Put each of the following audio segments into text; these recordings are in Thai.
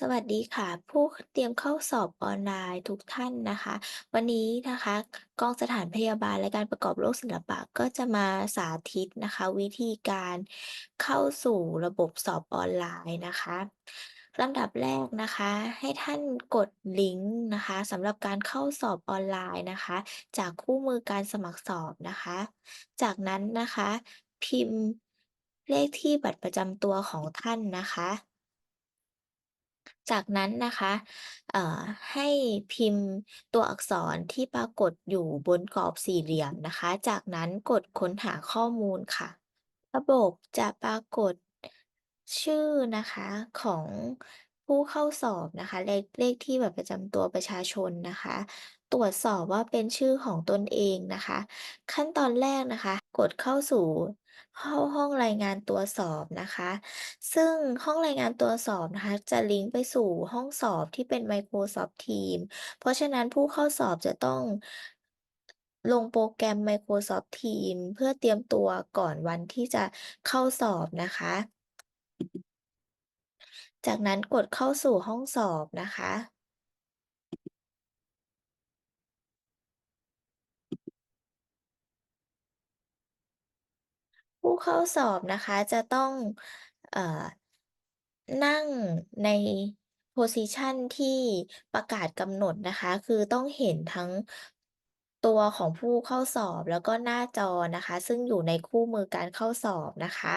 สวัสดีค่ะ ผู้เตรียมเข้าสอบออนไลน์ทุกท่านนะคะ วันนี้นะคะ กองสถานพยาบาลและการประกอบโรคศิลปะก็จะมาสาธิตนะคะ วิธีการเข้าสู่ระบบสอบออนไลน์นะคะลำดับแรกนะคะ ให้ท่านกดลิงก์นะคะสำหรับการเข้าสอบออนไลน์นะคะ จากคู่มือการสมัครสอบนะคะ จากนั้นนะคะ พิมพ์เลขที่บัตรประจำตัวของท่านนะคะ จากนั้นนะคะเอ่อให้พิมพ์ตัวอักษรที่ปรากฏอยู่บนกรอบสี่เหลี่ยมนะคะ จากนั้นกดค้นหาข้อมูลค่ะ ระบบจะปรากฏชื่อนะคะของผู้เข้าสอบนะคะ เลขเลขที่บัตรประจำตัวประชาชนนะคะ ตรวจสอบว่าเป็นชื่อของตนเองนะคะ ขั้นตอนแรกนะคะ กดเข้าสู่เข้าห้องรายงานตัวสอบนะคะ ซึ่งห้องรายงานตัวสอบนะคะ จะลิงก์ไปสู่ห้องสอบที่เป็น Microsoft Teams เพราะฉะนั้นผู้เข้าสอบจะต้องลงโปรแกรม Microsoft Teams เพื่อเตรียมตัวก่อนวันที่จะเข้าสอบนะคะ จากนั้นกดเข้าสู่ห้องสอบนะคะ ผู้เข้าสอบนะคะจะต้อง เอ่อ นั่งในโพซิชันที่ประกาศกำหนดนะคะ คือต้องเห็นทั้งตัวของผู้เข้าสอบ แล้วก็หน้าจอนะคะ ซึ่งอยู่ในคู่มือการเข้าสอบนะคะ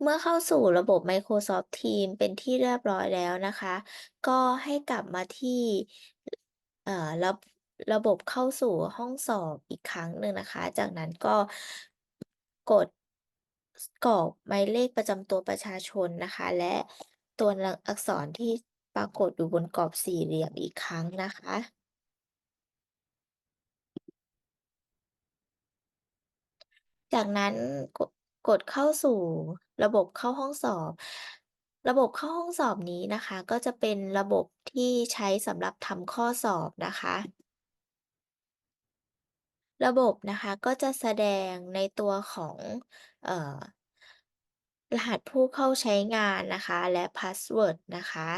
เมื่อเข้าสู่ระบบ Microsoft Teams เป็นที่เรียบร้อยแล้วนะคะ ก็ให้กลับมาที่ เอ่อ ระ ระบบเข้าสู่ห้องสอบอีกครั้งหนึ่งนะคะ จากนั้นก็ กดกรอกหมายเลขประจำตัวประชาชนนะคะ และตัวอักษรที่ปรากฏอยู่บนกรอบสี่เหลี่ยมอีกครั้งนะคะ จากนั้นกดกดเข้าสู่ระบบเข้าห้องสอบ ระบบเข้าห้องสอบนี้นะคะ ก็จะเป็นระบบที่ใช้สำหรับทำข้อสอบนะคะ ระบบนะคะก็จะแสดงในตัวของเอ่อรหัสผู้เข้าใช้งานนะคะ และพาสเวิร์ดนะคะ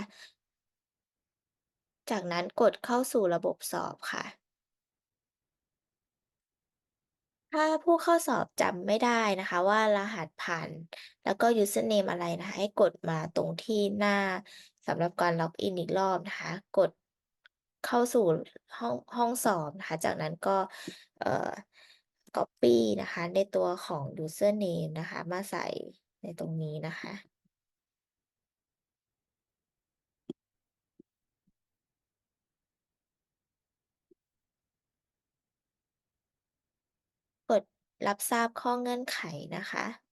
จากนั้นกดเข้าสู่ระบบสอบค่ะ ถ้าผู้เข้าสอบจำไม่ได้นะคะ ว่ารหัสผ่านแล้วก็ username อะไรนะคะ ให้กดมาตรงที่หน้าสำหรับการล็อกอินอีกรอบนะคะ กด เข้าสู่ห้องห้องสอบนะคะ จากนั้นก็เอ่อ copy นะคะ ในตัวของ username นะคะ มาใส่ในตรงนี้นะคะ กดรับทราบข้อเงื่อนไขนะคะ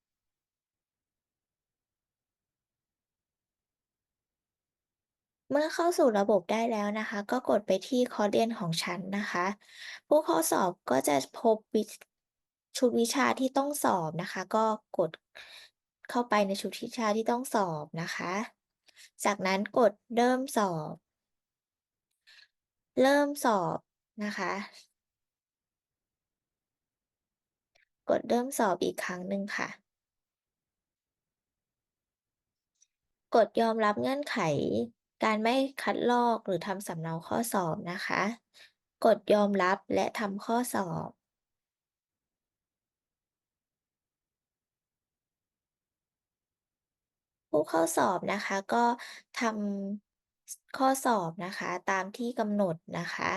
เมื่อเข้าสู่ระบบได้แล้วนะคะ ก็กดไปที่คอร์สเรียนของฉันนะคะ ผู้เข้าสอบก็จะพบวิชุดวิชาที่ต้องสอบนะคะ ก็กดเข้าไปในชุดวิชาที่ต้องสอบนะคะ จากนั้นกดเริ่มสอบ เริ่มสอบนะคะ กดเริ่มสอบอีกครั้งหนึ่งค่ะ กดยอมรับเงื่อนไข การไม่คัดลอกหรือทำสำเนาข้อสอบนะคะ กดยอมรับและทำข้อสอบ ผู้เข้าสอบนะคะก็ทำข้อสอบนะคะตามที่กำหนดนะคะ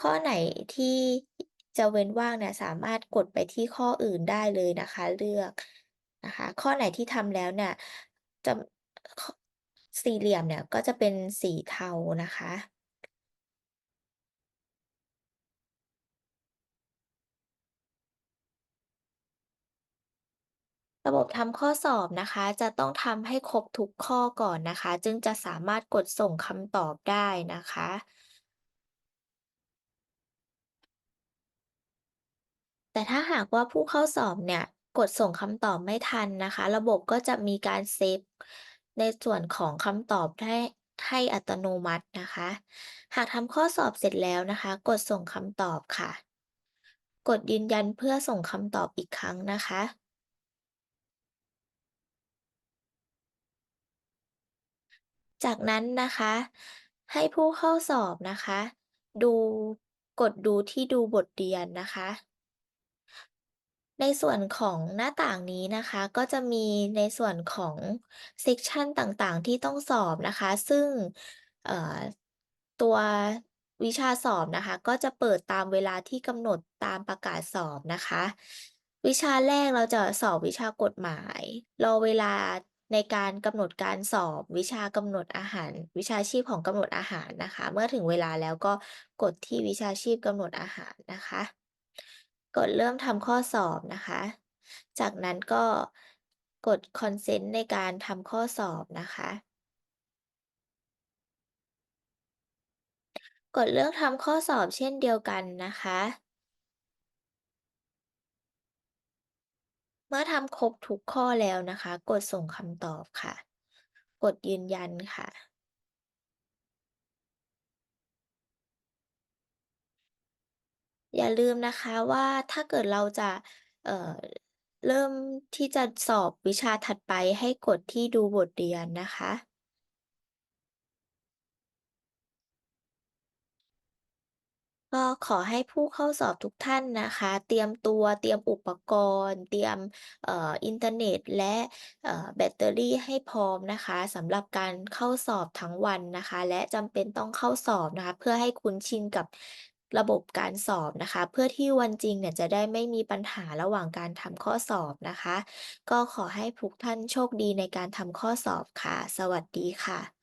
ข้อไหนที่จะเว้นว่างเนี่ยสามารถกดไปที่ข้ออื่นได้เลยนะคะ เลือกนะคะ ข้อไหนที่ทำแล้วเนี่ยจะ สี่เหลี่ยมเนี่ยก็จะเป็นสีเทานะคะ ระบบทำข้อสอบนะคะ จะต้องทำให้ครบทุกข้อก่อนนะคะ จึงจะสามารถกดส่งคำตอบได้นะคะแต่ถ้าหากว่าผู้เข้าสอบเนี่ยกดส่งคำตอบไม่ทันนะคะ ระบบก็จะมีการเซฟ ในส่วนของคำตอบให้ให้อัตโนมัตินะคะ หากทำข้อสอบเสร็จแล้วนะคะ กดส่งคำตอบค่ะ กดยืนยันเพื่อส่งคำตอบอีกครั้งนะคะ จากนั้นนะคะ ให้ผู้เข้าสอบนะคะ ดูกดดูที่ดูบทเรียนนะคะ ในส่วนของหน้าต่างนี้นะคะ ก็จะมีในส่วนของเซกชันต่าง ๆ ที่ต้องสอบนะคะ ซึ่ง เอ่อ ตัววิชาสอบนะคะ ก็จะเปิดตามเวลาที่กำหนดตามประกาศสอบนะคะ วิชาแรกเราจะสอบวิชากฎหมาย รอเวลาในการกำหนดการสอบวิชากำหนดอาหาร วิชาชีพของกำหนดอาหารนะคะ เมื่อถึงเวลาแล้วก็กดที่วิชาชีพกำหนดอาหารนะคะ กดเริ่มทำข้อสอบนะคะ จากนั้นก็กด consent ในการทำข้อสอบนะคะ กดเลือกทำข้อสอบเช่นเดียวกันนะคะ เมื่อทำครบทุกข้อแล้วนะคะ กดส่งคำตอบค่ะ กดยืนยันค่ะ อย่าลืมนะคะว่าถ้าเกิดเราจะ เอ่อ เริ่มที่จะสอบวิชาถัดไปให้กดที่ดูบทเรียนนะคะ ก็ขอให้ผู้เข้าสอบทุกท่านนะคะ เตรียมตัวเตรียมอุปกรณ์ เตรียมเอ่ออินเทอร์เน็ตและเอ่อแบตเตอรี่ให้พร้อมนะคะสำหรับการเข้าสอบทั้งวันนะคะ และจำเป็นต้องเข้าสอบนะคะ เพื่อให้คุ้นชินกับ ระบบการสอบนะคะ เพื่อที่วันจริงเนี่ยจะได้ไม่มีปัญหาระหว่างการทำข้อสอบนะคะ ก็ขอให้ทุกท่านโชคดีในการทำข้อสอบค่ะ สวัสดีค่ะ